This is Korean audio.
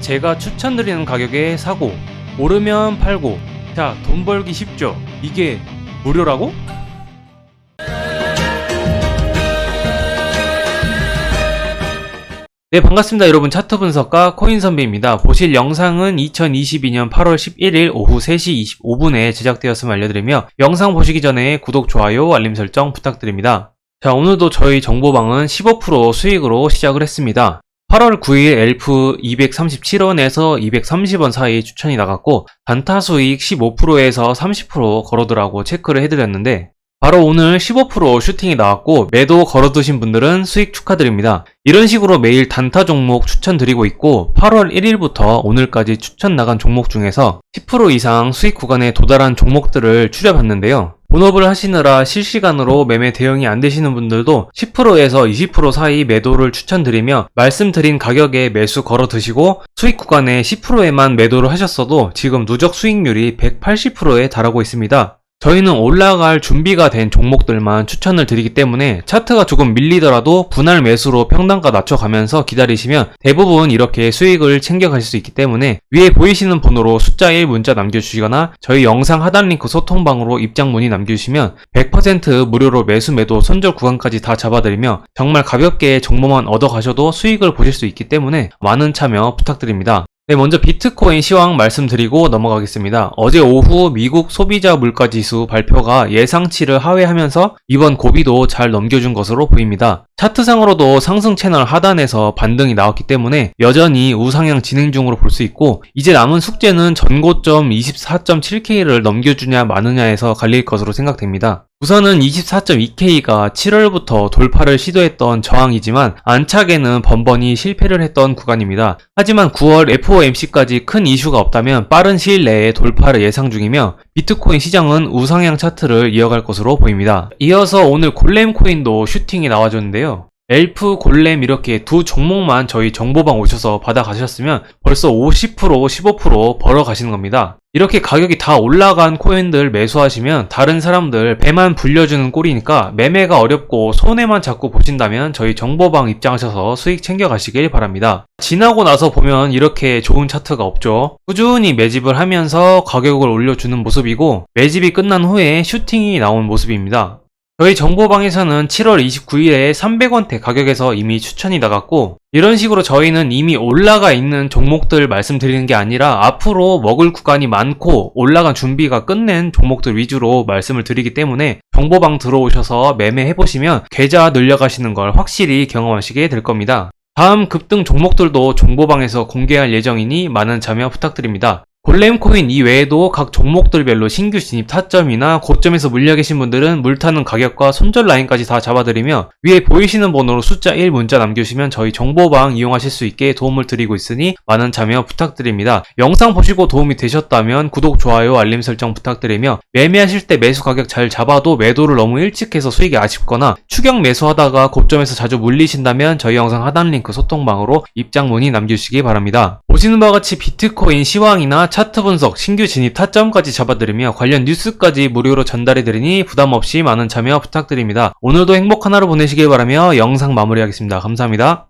제가 추천드리는 가격에 사고 오르면 팔고 자 돈 벌기 쉽죠? 이게 무료라고? 네 반갑습니다. 여러분 차트 분석가 코인 선배입니다. 보실 영상은 2022년 8월 11일 오후 3시 25분에 제작되었음을 알려드리며 영상 보시기 전에 구독, 좋아요, 알림 설정 부탁드립니다. 자 오늘도 저희 정보방은 15% 수익으로 시작을 했습니다 8월 9일 엘프 237원에서 230원 사이 추천이 나갔고 단타 수익 15%에서 30% 걸어두라고 체크를 해드렸는데 바로 오늘 15% 슈팅이 나왔고 매도 걸어두신 분들은 수익 축하드립니다. 이런 식으로 매일 단타 종목 추천드리고 있고 8월 1일부터 오늘까지 추천 나간 종목 중에서 10% 이상 수익 구간에 도달한 종목들을 추려봤는데요. 본업을 하시느라 실시간으로 매매 대응이 안 되시는 분들도 10%에서 20% 사이 매도를 추천드리며 말씀드린 가격에 매수 걸어 두시고 수익 구간에 10%에만 매도를 하셨어도 지금 누적 수익률이 180%에 달하고 있습니다. 저희는 올라갈 준비가 된 종목들만 추천을 드리기 때문에 차트가 조금 밀리더라도 분할 매수로 평단가 낮춰가면서 기다리시면 대부분 이렇게 수익을 챙겨가실 수 있기 때문에 위에 보이시는 번호로 숫자 1 문자 남겨주시거나 저희 영상 하단 링크 소통방으로 입장 문의 남겨주시면 100% 무료로 매수 매도 손절 구간까지 다 잡아드리며 정말 가볍게 정보만 얻어가셔도 수익을 보실 수 있기 때문에 많은 참여 부탁드립니다. 네, 먼저 비트코인 시황 말씀드리고 넘어가겠습니다. 어제 오후 미국 소비자 물가 지수 발표가 예상치를 하회하면서 이번 고비도 잘 넘겨준 것으로 보입니다. 차트상으로도 상승 채널 하단에서 반등이 나왔기 때문에 여전히 우상향 진행 중으로 볼 수 있고 이제 남은 숙제는 전고점 24.7K를 넘겨주냐 마느냐에서 갈릴 것으로 생각됩니다. 우선은 24.2K가 7월부터 돌파를 시도했던 저항이지만 안착에는 번번이 실패를 했던 구간입니다. 하지만 9월 FOMC까지 큰 이슈가 없다면 빠른 시일 내에 돌파를 예상 중이며 비트코인 시장은 우상향 차트를 이어갈 것으로 보입니다. 이어서 오늘 골렘 코인도 슈팅이 나와줬는데요. 엘프, 골렘 이렇게 두 종목만 저희 정보방 오셔서 받아가셨으면 벌써 50% 15% 벌어 가시는 겁니다. 이렇게 가격이 다 올라간 코인들 매수하시면 다른 사람들 배만 불려주는 꼴이니까 매매가 어렵고 손해만 자꾸 보신다면 저희 정보방 입장하셔서 수익 챙겨가시길 바랍니다. 지나고 나서 보면 이렇게 좋은 차트가 없죠. 꾸준히 매집을 하면서 가격을 올려주는 모습이고 매집이 끝난 후에 슈팅이 나온 모습입니다. 저희 정보방에서는 7월 29일에 300원대 가격에서 이미 추천이 나갔고 이런 식으로 저희는 이미 올라가 있는 종목들 말씀드리는 게 아니라 앞으로 먹을 구간이 많고 올라간 준비가 끝낸 종목들 위주로 말씀을 드리기 때문에 정보방 들어오셔서 매매해 보시면 계좌 늘려가시는 걸 확실히 경험하시게 될 겁니다. 다음 급등 종목들도 정보방에서 공개할 예정이니 많은 참여 부탁드립니다. 골렘코인 이외에도 각 종목들별로 신규 진입 타점이나 고점에서 물려 계신 분들은 물타는 가격과 손절 라인까지 다 잡아드리며 위에 보이시는 번호로 숫자 1 문자 남겨주시면 저희 정보방 이용하실 수 있게 도움을 드리고 있으니 많은 참여 부탁드립니다. 영상 보시고 도움이 되셨다면 구독, 좋아요, 알림 설정 부탁드리며 매매하실 때 매수 가격 잘 잡아도 매도를 너무 일찍 해서 수익이 아쉽거나 추격 매수하다가 고점에서 자주 물리신다면 저희 영상 하단 링크 소통방으로 입장 문의 남겨주시기 바랍니다. 보시는 바와 같이 비트코인 시황이나 차트 분석, 신규 진입 타점까지 잡아드리며 관련 뉴스까지 무료로 전달해드리니 부담없이 많은 참여 부탁드립니다. 오늘도 행복한 하루 보내시길 바라며 영상 마무리하겠습니다. 감사합니다.